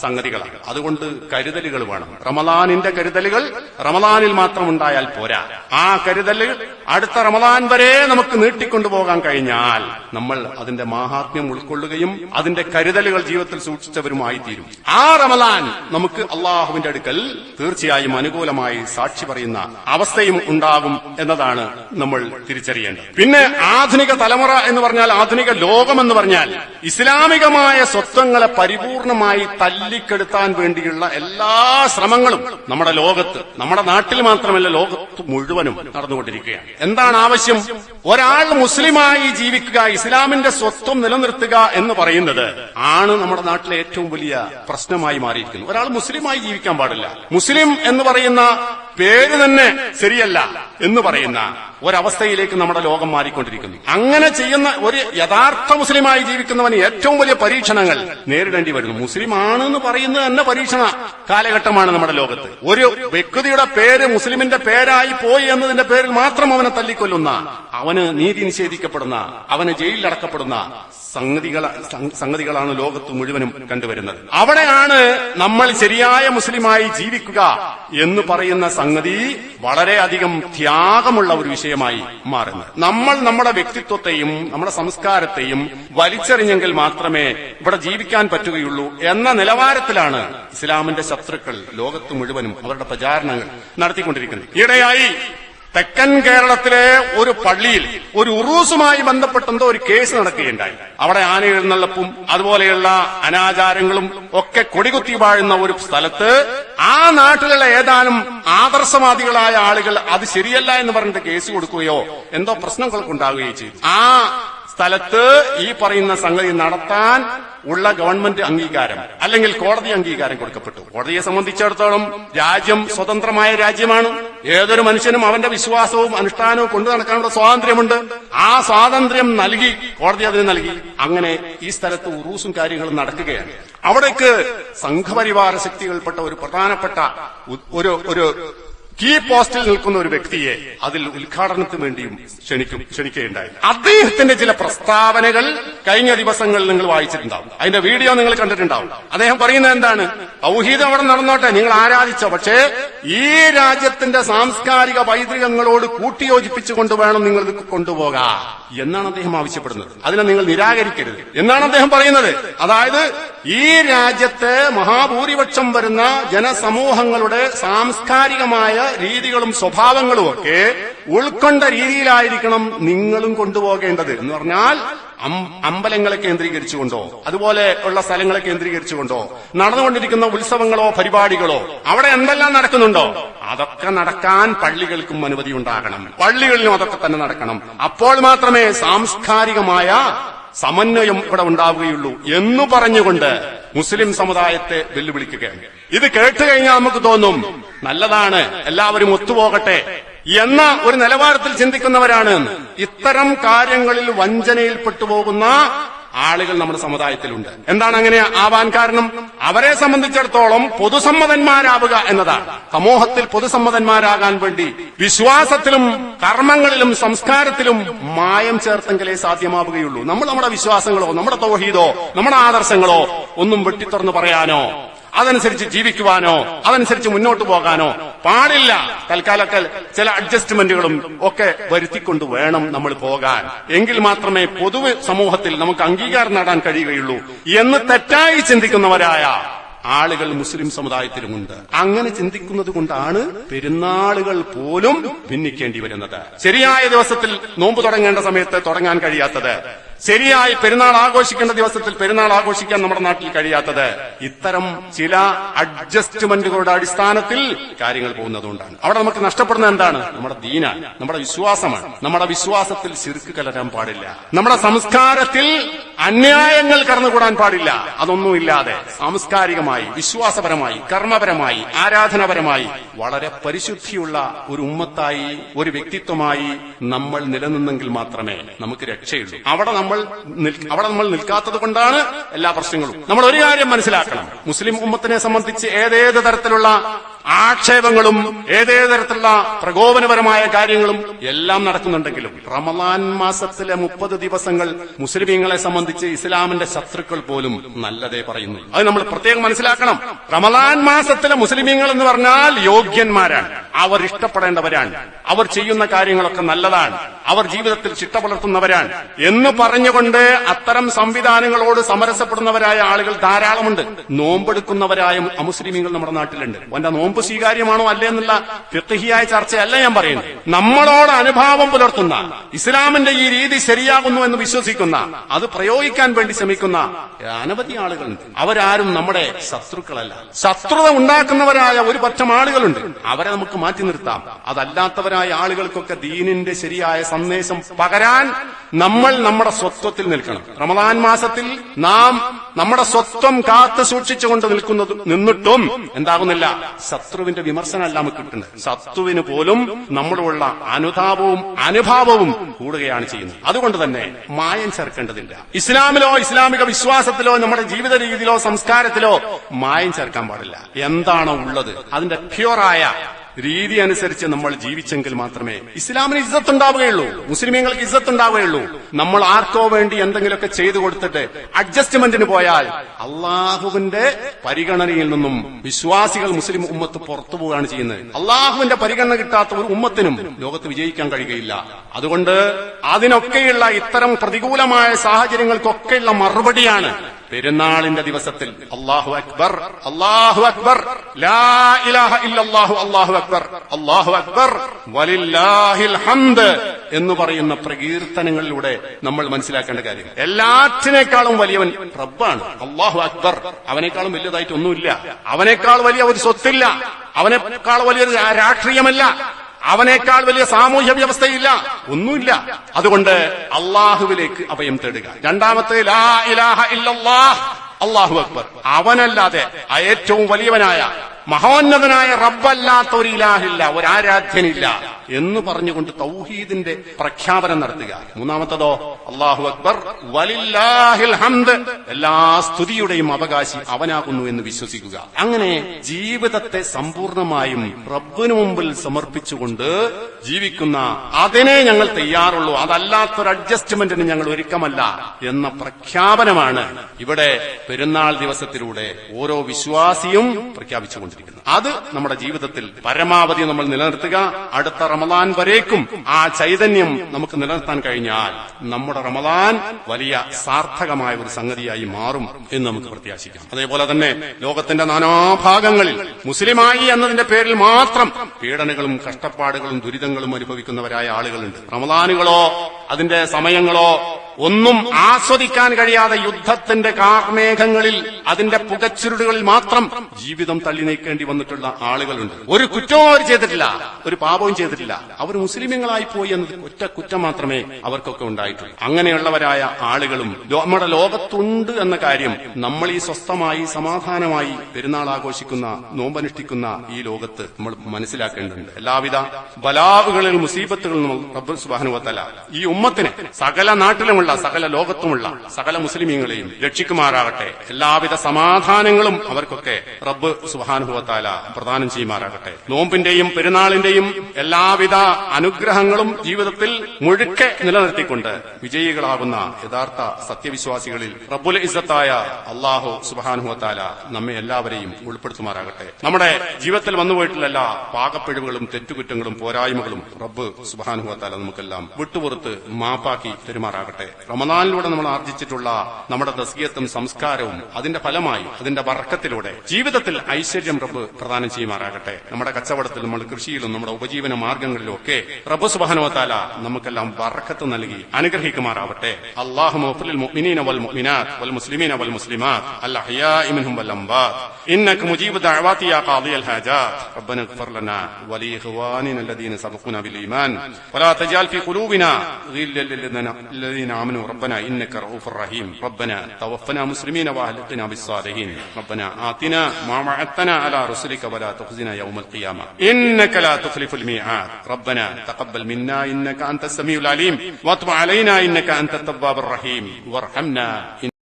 സംഗതികളാണ് അതുകൊണ്ട് കരുതലുകൾ വേണം. റമദാനിന്റെ കരുതലുകൾ റമദാനിൽ മാത്രം ഉണ്ടായാൽ പോരാ. ആ കരുതൽ അടുത്ത റമദാൻ വരെ നമുക്ക് നീട്ടിക്കൊണ്ടുപോകാൻ കഴിഞ്ഞാൽ നമ്മൾ അതിന്റെ മാഹാത്മ്യം ഉൾക്കൊള്ളുകയും അതിന്റെ കരുതലുകൾ ജീവിതത്തിൽ സൂക്ഷിച്ചവരുമായി തീരും. ആ റമദാൻ നമുക്ക് അള്ളാഹുവിന്റെ അടുക്കൽ തീർച്ചയായും അനുകൂലമായി സാക്ഷി പറയുന്ന അവസ്ഥയും ഉണ്ടാകും എന്നതാണ് നമ്മൾ തിരിച്ചറിയേണ്ടത്. പിന്നെ ആധുനിക തലമുറ എന്ന് പറഞ്ഞാൽ ആധുനിക ലോകം എന്ന് പറഞ്ഞാൽ ഇസ്ലാമികമായ സ്വത്വങ്ങളെ പരിപൂർണമായി തല്ലിക്കെടുത്താൻ വേണ്ടിയുള്ള എല്ലാ ശ്രമങ്ങളും നമ്മുടെ ലോകത്ത് നമ്മുടെ നാട്ടിൽ മാത്രമല്ല ലോകത്ത് മുഴുവനും നടന്നുകൊണ്ടിരിക്കുകയാണ്. എന്താണ് ആവശ്യം? ഒരാൾ മുസ്ലിമായി ജീവിക്കുക ഇസ്ലാമിന്റെ സ്വത്വം നിലനിർത്തുക എന്ന് പറയുന്നത് ആണ് നമ്മുടെ നാട്ടിലെ ഏറ്റവും വലിയ പ്രശ്നമായി മാറിയിരിക്കുന്നത്. ഒരാൾ മുസ്ലിമായി ജീവിക്കാൻ പാടില്ല. മുസ്ലിം എന്ന് പറയുന്ന പേര് തന്നെ ശരിയല്ല എന്ന് പറയുന്ന ഒരവസ്ഥയിലേക്ക് നമ്മുടെ ലോകം മാറിക്കൊണ്ടിരിക്കുന്നു. അങ്ങനെ ചെയ്യുന്ന ഒരു യഥാർത്ഥ മുസ്ലിമായി ജീവിക്കുന്നവന് ഏറ്റവും വലിയ പരീക്ഷണങ്ങൾ നേരിടേണ്ടി വരുന്നു. മുസ്ലിം ആണെന്ന് പറയുന്നത് തന്നെ പരീക്ഷണ കാലഘട്ടമാണ് നമ്മുടെ ലോകത്ത്. ഒരു വ്യക്തിയുടെ പേര് മുസ്ലിമിന്റെ പേരായി പോയി എന്നതിന്റെ പേരിൽ മാത്രം അവനെ തല്ലിക്കൊല്ലുന്ന അവന് നീതി നിഷേധിക്കപ്പെടുന്ന അവന് ജയിലിലടക്കപ്പെടുന്ന സംഗതികൾ സംഗതികളാണ് ലോകത്ത് മുഴുവനും കണ്ടുവരുന്നത്. അവിടെയാണ് നമ്മൾ ശരിയായ മുസ്ലിമായി ജീവിക്കുക എന്ന് പറയുന്ന സംഗതി വളരെയധികം ത്യാഗമുള്ള ഒരു വിഷയമായി മാറുന്നത്. നമ്മൾ നമ്മുടെ വ്യക്തിത്വത്തെയും നമ്മുടെ സംസ്കാരത്തെയും വലിച്ചെറിഞ്ഞെങ്കിൽ മാത്രമേ ഇവിടെ ജീവിക്കാൻ പറ്റുകയുള്ളൂ എന്ന നിലവാരത്തിലാണ് ഇസ്ലാമിന്റെ ശത്രുക്കൾ ലോകത്ത് മുഴുവനും അവരുടെ പ്രചാരണങ്ങൾ നടത്തിക്കൊണ്ടിരിക്കുന്നത്. ഈയിടെയായി തെക്കൻ കേരളത്തിലെ ഒരു പള്ളിയിൽ ഒരു ഉറൂസുമായി ബന്ധപ്പെട്ടെന്തോ ഒരു കേസ് നടക്കുകയുണ്ടായി. അവിടെ ആനയെഴുന്നള്ളപ്പും അതുപോലെയുള്ള അനാചാരങ്ങളും ഒക്കെ കൊടികുത്തി വാഴുന്ന ഒരു സ്ഥലത്ത് ആ നാട്ടിലുള്ള ഏതാനും ആദർശവാദികളായ ആളുകൾ അത് ശരിയല്ല എന്ന് പറഞ്ഞിട്ട് കേസ് കൊടുക്കുകയോ എന്തോ പ്രശ്നങ്ങളൊക്കെ ഉണ്ടാവുകയോ ചെയ്തു. ആ സ്ഥലത്ത് ഈ പറയുന്ന സംഗതി നടത്താൻ ഉള്ള ഗവൺമെന്റ് അംഗീകാരം അല്ലെങ്കിൽ കോടതി അംഗീകാരം കൊടുക്കപ്പെട്ടു. കോടതിയെ സംബന്ധിച്ചിടത്തോളം രാജ്യം സ്വതന്ത്രമായ രാജ്യമാണ്. ഏതൊരു മനുഷ്യനും അവന്റെ വിശ്വാസവും അനുഷ്ഠാനവും കൊണ്ടു നടക്കാനുള്ള സ്വാതന്ത്ര്യമുണ്ട്. ആ സ്വാതന്ത്ര്യം നൽകി കോടതി അതിന് നൽകി. അങ്ങനെ ഈ സ്ഥലത്ത് ഉറൂസും കാര്യങ്ങളും നടക്കുകയാണ്. അവിടേക്ക് സംഘപരിവാര ശക്തികൾപ്പെട്ട ഒരു പ്രധാനപ്പെട്ട ഒരു ഒരു കീ പോസ്റ്റിൽ നിൽക്കുന്ന ഒരു വ്യക്തിയെ അതിൽ ഉദ്ഘാടനത്തിന് വേണ്ടിയും ക്ഷണിക്കും ക്ഷണിക്കുകയുണ്ടായി അദ്ദേഹത്തിന്റെ ചില പ്രസ്താവനകൾ കഴിഞ്ഞ ദിവസങ്ങളിൽ നിങ്ങൾ വായിച്ചിട്ടുണ്ടാവും. അതിന്റെ വീഡിയോ നിങ്ങൾ കണ്ടിട്ടുണ്ടാവും. അദ്ദേഹം പറയുന്നത് എന്താണ്? ഔഹീദം അവിടെ നടന്നോട്ടെ നിങ്ങൾ ആരാധിച്ചോ പക്ഷേ ഈ രാജ്യത്തിന്റെ സാംസ്കാരിക പൈതൃകങ്ങളോട് കൂട്ടിയോജിപ്പിച്ചുകൊണ്ട് വേണം നിങ്ങൾ ഇത് കൊണ്ടുപോകാം എന്നാണ് അദ്ദേഹം ആവശ്യപ്പെടുന്നത്. അതിനെ നിങ്ങൾ നിരാകരിക്കരുത്. എന്നാണ് അദ്ദേഹം പറയുന്നത്. അതായത് ഈ രാജ്യത്തെ മഹാഭൂരിപക്ഷം വരുന്ന ജനസമൂഹങ്ങളുടെ സാംസ്കാരികമായ രീതികളും സ്വഭാവങ്ങളും ഒക്കെ ഉൾക്കൊണ്ട രീതിയിലായിരിക്കണം നിങ്ങളും കൊണ്ടുപോകേണ്ടത്. എന്ന് പറഞ്ഞാൽ അമ്പലങ്ങളെ കേന്ദ്രീകരിച്ചുകൊണ്ടോ അതുപോലെ ഉള്ള സ്ഥലങ്ങളെ കേന്ദ്രീകരിച്ചുകൊണ്ടോ നടന്നുകൊണ്ടിരിക്കുന്ന ഉത്സവങ്ങളോ പരിപാടികളോ അവിടെ എന്തെല്ലാം നടക്കുന്നുണ്ടോ അതൊക്കെ നടക്കാൻ പള്ളികൾക്കും അനുമതി ഉണ്ടാകണം. പള്ളികളിലും അതൊക്കെ തന്നെ നടക്കണം. അപ്പോൾ മാത്രമേ സാംസ്കാരികമായ സമന്വയം ഇവിടെ ഉണ്ടാവുകയുള്ളൂ എന്ന് പറഞ്ഞുകൊണ്ട് മുസ്ലിം സമുദായത്തെ വെല്ലുവിളിക്കുകയാണ്. ഇത് കേട്ട് കഴിഞ്ഞാൽ നമുക്ക് തോന്നും നല്ലതാണ് എല്ലാവരും ഒത്തുപോകട്ടെ എന്ന ഒരു നിലവാരത്തിൽ ചിന്തിക്കുന്നവരാണ്. ഇത്തരം കാര്യങ്ങളിൽ വഞ്ചനയിൽപ്പെട്ടു പോകുന്ന ആളുകൾ നമ്മുടെ സമുദായത്തിലുണ്ട്. എന്താണ് അങ്ങനെ ആവാൻ കാരണം? അവരെ സംബന്ധിച്ചിടത്തോളം പൊതുസമ്മതന്മാരാവുക എന്നതാണ്. സമൂഹത്തിൽ പൊതുസമ്മതന്മാരാകാൻ വേണ്ടി വിശ്വാസത്തിലും കർമ്മങ്ങളിലും സംസ്കാരത്തിലും മായം ചേർത്തെങ്കിലേ സാധ്യമാവുകയുള്ളൂ. നമ്മൾ നമ്മുടെ വിശ്വാസങ്ങളോ നമ്മുടെ തൗഹീദോ നമ്മുടെ ആദർശങ്ങളോ ഒന്നും വെട്ടിത്തുറന്ന് പറയാനോ അതനുസരിച്ച് ജീവിക്കുവാനോ അതനുസരിച്ച് മുന്നോട്ട് പോകാനോ പാടില്ല. തൽക്കാലത്തിൽ ചില അഡ്ജസ്റ്റ്മെന്റുകളും ഒക്കെ വരുത്തിക്കൊണ്ട് വേണം നമ്മൾ പോകാൻ. എങ്കിൽ മാത്രമേ പൊതുവെ സമൂഹത്തിൽ നമുക്ക് അംഗീകാരം നേടാൻ കഴിയുകയുള്ളൂ എന്ന് തെറ്റായി ചിന്തിക്കുന്നവരായ ആളുകൾ മുസ്ലിം സമുദായത്തിലുമുണ്ട് അങ്ങനെ ചിന്തിക്കുന്നത് കൊണ്ടാണ് പെരുന്നാളുകൾ പോലും ഭിന്നിക്കേണ്ടി വരുന്നത്. ശരിയായ ദിവസത്തിൽ നോമ്പ് തുടങ്ങേണ്ട സമയത്ത് തുടങ്ങാൻ കഴിയാത്തത് ശരിയായി പെരുന്നാൾ ആഘോഷിക്കേണ്ട ദിവസത്തിൽ പെരുന്നാൾ ആഘോഷിക്കാൻ നമ്മുടെ നാട്ടിൽ കഴിയാത്തത് ഇത്തരം ചില അഡ്ജസ്റ്റ്മെന്റുകളുടെ അടിസ്ഥാനത്തിൽ കാര്യങ്ങൾ പോകുന്നതുകൊണ്ടാണ്. അവിടെ നമുക്ക് നഷ്ടപ്പെടുന്നത് എന്താണ്? നമ്മുടെ ദീനാണ് നമ്മുടെ വിശ്വാസമാണ്. നമ്മുടെ വിശ്വാസത്തിൽ ശിർക്ക് കലരാൻ പാടില്ല. നമ്മുടെ സംസ്കാരത്തിൽ അന്യായങ്ങൾ കടന്നുകൂടാൻ പാടില്ല. അതൊന്നുമില്ലാതെ സാംസ്കാരികമായി വിശ്വാസപരമായി കർമ്മപരമായി ആരാധനാപരമായി വളരെ പരിശുദ്ധിയുള്ള ഒരു ഉമ്മത്തായി ഒരു വ്യക്തിത്വമായി നമ്മൾ നിലനിന്നെങ്കിൽ മാത്രമേ നമുക്ക് രക്ഷയുള്ളൂ. അവിടെ നമ്മൾ അവിടെ നമ്മൾ നിൽക്കാത്തത് കൊണ്ടാണ് എല്ലാ പ്രശ്നങ്ങളും. നമ്മൾ ഒരു കാര്യം മനസ്സിലാക്കണം. മുസ്ലിം ഉമ്മത്തിനെ സംബന്ധിച്ച് ഏതേത് തരത്തിലുള്ള ആക്ഷേപങ്ങളും ഏതേത് തരത്തിലുള്ള പ്രകോപനപരമായ കാര്യങ്ങളും എല്ലാം നടക്കുന്നുണ്ടെങ്കിലും റമദാൻ മാസത്തിലെ മുപ്പത് ദിവസങ്ങൾ മുസ്ലിമീങ്ങളെ സംബന്ധിച്ച് ഇസ്ലാമിന്റെ ശത്രുക്കൾ പോലും നല്ലതേ പറയുന്നു. അത് നമ്മൾ പ്രത്യേകം മനസ്സിലാക്കണം. റമദാൻ മാസത്തിലെ മുസ്ലിമീങ്ങൾ എന്ന് പറഞ്ഞാൽ യോഗ്യന്മാരാണ്. അവർ ഇഷ്ടപ്പെടേണ്ടവരാണ്. അവർ ചെയ്യുന്ന കാര്യങ്ങളൊക്കെ നല്ലതാണ്. അവർ ജീവിതത്തിൽ ചിട്ട പുലർത്തുന്നവരാണ്. എന്ന് പറഞ്ഞുകൊണ്ട് അത്തരം സംവിധാനങ്ങളോട് സമരസപ്പെടുന്നവരായ ആളുകൾ ധാരാളമുണ്ട്. നോമ്പെടുക്കുന്നവരായ അമുസ്ലിമീങ്ങൾ നമ്മുടെ നാട്ടിലുണ്ട്. അവന്റെ നോമ്പ് സ്വീകാര്യമാണോ അല്ലേ എന്നുള്ള ഫിഖിയായ ചർച്ചയല്ല ഞാൻ പറയുന്നത്. നമ്മളോട് അനുഭാവം പുലർത്തുന്ന ഇസ്ലാമിന്റെ ഈ രീതി ശരിയാകുന്നു എന്ന് വിശ്വസിക്കുന്ന അത് പ്രയോഗിക്കാൻ വേണ്ടി ശ്രമിക്കുന്ന അനവധി ആളുകളുണ്ട്. അവരാരും നമ്മുടെ ശത്രുക്കളല്ല. ശത്രുത ഉണ്ടാക്കുന്നവരായ ഒരു പറ്റം ആളുകളുണ്ട്. അവരെ നമുക്ക് മാറ്റി നിർത്താം. അതല്ലാത്തവരായ ആളുകൾക്കൊക്കെ ദീനിന്റെ ശരിയായ സന്ദേശം പകരാൻ നമ്മൾ നമ്മുടെ സ്വത്വത്തിൽ നിൽക്കണം. റമദാൻ മാസത്തിൽ നാം നമ്മുടെ സ്വത്വം കാത്തു സൂക്ഷിച്ചുകൊണ്ട് നിൽക്കുന്നത് നിന്നിട്ടും എന്താകുന്നില്ല ശത്രുവിന്റെ വിമർശനമല്ല നമുക്ക് കിട്ടുന്നത്. ശത്രുവിന് പോലും നമ്മളുള്ള അനുതാപവും അനുഭാവവും കൂടുകയാണ് ചെയ്യുന്നത്. അതുകൊണ്ട് തന്നെ മായം ചേർക്കേണ്ടതില്ല. ഇസ്ലാമിലോ ഇസ്ലാമിക വിശ്വാസത്തിലോ നമ്മുടെ ജീവിത രീതിയിലോ സംസ്കാരത്തിലോ മായം ചേർക്കാൻ പാടില്ല. എന്താണോ ഉള്ളത് അതിന്റെ പ്യുവറായ രീതി അനുസരിച്ച് നമ്മൾ ജീവിച്ചെങ്കിൽ മാത്രമേ ഇസ്ലാമിന് ഇജ്ജത്ത് ഉണ്ടാവുകയുള്ളൂ മുസ്ലിമീങ്ങൾക്ക് ഇജ്ജത്ത് ഉണ്ടാവുകയുള്ളൂ നമ്മൾ ആർക്കോ വേണ്ടി എന്തെങ്കിലുമൊക്കെ ചെയ്തു കൊടുത്തിട്ട് അഡ്ജസ്റ്റ്മെന്റിന് പോയാൽ അള്ളാഹുവിന്റെ പരിഗണനയിൽ നിന്നും വിശ്വാസികൾ മുസ്ലിം ഉമ്മത്ത് പുറത്തു പോവുകയാണ് ചെയ്യുന്നത്. അള്ളാഹുവിന്റെ പരിഗണന കിട്ടാത്ത ഒരു ഉമ്മത്തിനും ലോകത്ത് വിജയിക്കാൻ കഴിയുകയില്ല. അതുകൊണ്ട് അതിനൊക്കെയുള്ള ഇത്തരം പ്രതികൂലമായ സാഹചര്യങ്ങൾക്കൊക്കെയുള്ള മറുപടിയാണ് പെരുന്നാളിന്റെ ദിവസത്തിൽ അള്ളാഹു അക്ബർ അള്ളാഹു അക്ബർ അള്ളാഹു അക്ബർ അള്ളാഹു അക്ബർ ഹംദ് എന്ന് പറയുന്ന പ്രകീർത്തനങ്ങളിലൂടെ നമ്മൾ മനസ്സിലാക്കേണ്ട കാര്യം. എല്ലാറ്റിനേക്കാളും വലിയവൻ റബ്ബാണ്. അള്ളാഹു അക്ബർ. അവനേക്കാളും വലിയതായിട്ടൊന്നുമില്ല അവനേക്കാൾ വലിയ ഒരു സ്വത്തില്ല. അവനേക്കാൾ വലിയൊരു രാഷ്ട്രീയമല്ല. അവനേക്കാൾ വലിയ സാമൂഹ്യ വ്യവസ്ഥയില്ല. ഒന്നുമില്ല. അതുകൊണ്ട് അള്ളാഹുവിലേക്ക് അഭയം തേടുക. രണ്ടാമത്തെ ലാ ഇലാഹ ഇല്ലല്ലാഹ്. അള്ളാഹു അക്ബർ. അവനല്ലാതെ ഏറ്റവും വലിയവനായ മഹോന്നതനായ റബ്ബല്ലാത്ത ഒരു ഇലാഹില്ല ഒരു ആരാധ്യനില്ല എന്ന് പറഞ്ഞുകൊണ്ട് തൗഹീദിന്റെ പ്രഖ്യാപനം നടത്തുക. മൂന്നാമത്തതോ അള്ളാഹു അക്ബർ വലില്ലാഹിൽ ഹംദ്. എല്ലാ സ്തുതിയുടെയും അവകാശി അവനാകുന്നു എന്ന് വിശ്വസിക്കുക. അങ്ങനെ ജീവിതത്തെ സമ്പൂർണമായും റബ്ബിനു മുമ്പിൽ സമർപ്പിച്ചുകൊണ്ട് ജീവിക്കുന്ന അതിനെ ഞങ്ങൾ തയ്യാറുള്ളൂ. അതല്ലാത്തൊരു അഡ്ജസ്റ്റ്മെന്റിന് ഞങ്ങൾ ഒരുക്കമല്ല എന്ന പ്രഖ്യാപനമാണ് ഇവിടെ പെരുന്നാൾ ദിവസത്തിലൂടെ ഓരോ വിശ്വാസിയും പ്രഖ്യാപിച്ചുകൊണ്ടിരിക്കുന്നത്. അത് നമ്മുടെ ജീവിതത്തിൽ പരമാവധി നമ്മൾ നിലനിർത്തുക. അടുത്ത റമദാൻ വരേക്കും ആ ചൈതന്യം നമുക്ക് നിലനിർത്താൻ കഴിഞ്ഞാൽ നമ്മുടെ റമദാൻ വലിയ സാർത്ഥകമായ ഒരു സംഗതിയായി മാറും എന്ന് നമുക്ക് പ്രത്യാശിക്കാം. അതേപോലെ തന്നെ ലോകത്തിന്റെ നാനാഭാഗങ്ങളിൽ മുസ്ലിമായി എന്നതിന്റെ പേരിൽ മാത്രം പീഡനങ്ങളും കഷ്ടപ്പാടുകളും ദുരിതങ്ങളും അനുഭവിക്കുന്നവരായ ആളുകളുണ്ട്. റമദാനുകളോ അതിന്റെ സമയങ്ങളോ ഒന്നും ആസ്വദിക്കാൻ കഴിയാതെ യുദ്ധത്തിന്റെ കാർമേഘങ്ങളിൽ അതിന്റെ പുകച്ചുരുടുകളിൽ മാത്രം ജീവിതം തള്ളി നീക്കേണ്ടി വന്നിട്ടുള്ള ആളുകളുണ്ട്. ഒരു കുറ്റവും അവർ ചെയ്തിട്ടില്ല. ഒരു പാപവും ചെയ്തിട്ടില്ല. അവർ മുസ്ലിമുകളായി പോയി എന്നത് ഒറ്റ കുറ്റം മാത്രമേ അവർക്കൊക്കെ ഉണ്ടായിട്ടുള്ളൂ. അങ്ങനെയുള്ളവരായ ആളുകളും നമ്മുടെ ലോകത്തുണ്ട് എന്ന കാര്യം നമ്മൾ ഈ സ്വസ്ഥമായി സമാധാനമായി പെരുന്നാൾ ആഘോഷിക്കുന്ന നോമ്പനുഷ്ഠിക്കുന്ന ഈ ലോകത്ത് നമ്മൾ മനസ്സിലാക്കേണ്ടതുണ്ട്. എല്ലാവിധ ബലാവുകളിൽ മുസീബത്തുകളിൽ റബ്ബ് സുബാനുവത്തല ഈ ഉമ്മത്തിന് സകല നാട്ടിലുമുള്ള സകല ലോകത്തുമുള്ള സകല മുസ്ലിമീങ്ങളെയും രക്ഷിക്കുമാറാകട്ടെ. എല്ലാവിധ സമാധാനങ്ങളും അവർക്കൊക്കെ റബ്ബ് സുഹാനുഭവത്താല പ്രദാനം ചെയ്യുമാറാകട്ടെ. നോമ്പിന്റെയും പെരുന്നാളിന്റെയും എല്ലാവിധ അനുഗ്രഹങ്ങളും ജീവിതത്തിൽ മുഴുക്കെ നിലനിർത്തിക്കൊണ്ട് വിജയികളാകുന്ന യഥാർത്ഥ സത്യവിശ്വാസികളിൽ റബ്ബുൽ ഇസ്സത്തായ അള്ളാഹു സുബാനുഹത്താല നമ്മെ എല്ലാവരെയും ഉൾപ്പെടുത്തുമാറാകട്ടെ. നമ്മുടെ ജീവിതത്തിൽ വന്നുപോയിട്ടുള്ള എല്ലാ പാകപ്പിഴവുകളും തെറ്റുകുറ്റങ്ങളും പോരായ്മകളും റബ്ബ് സുബാനുഹത്താല നമുക്കെല്ലാം വിട്ടുപുറത്ത് മാപ്പാക്കി പെരുമാറാകട്ടെ റമദാനിലൂടെ നമ്മൾ ആർജിച്ചിട്ടുള്ള നമ്മുടെ തസ്കിയത്തും സംസ്കാരവും അതിന്റെ ഫലമായി അതിന്റെ വർക്കത്തിലൂടെ ജീവിതത്തിൽ ഐശ്വര്യം റബ്ബ് പ്രദാനം ചെയ്യുമാറാകട്ടെ നമ്മുടെ കച്ചവടത്തിലും നമ്മുടെ കൃഷിയിലും നമ്മുടെ ഉപജീവന മാർഗങ്ങളിലും ഒക്കെ റബ്ബ് സുബാനുവത്താല നമുക്കെല്ലാം വർക്കത്ത് നൽകി അനുഗ്രഹിക്കുമാറാവട്ടെ അള്ളാഹു മുഅ്മിനീന വൽ മുഅ്മിനാത്ത് വൽ മുസ്ലിമീന വൽ മുസ്ലിമാത്ത് അൽ അഹ്യാഇ മിൻഹും വൽ അംവാത്ത് إنك مجيب دعوات يا قاضي الحاجات ربنا اغفر لنا ولإخواننا الذين سبقونا بالإيمان ولا تجعل في قلوبنا غلا للذين آمنوا ربنا إنك رؤوف رحيم. ربنا توفنا مسلمين وأهلقنا بالصالحين. ربنا آتنا ما وعدتنا على رسلك ولا تخزنا يوم القيامة. إنك لا تخلف الميعاد. ربنا تقبل منا إنك أنت السميع العليم. واتب علينا إنك أنت التواب الرحيم. وارحمنا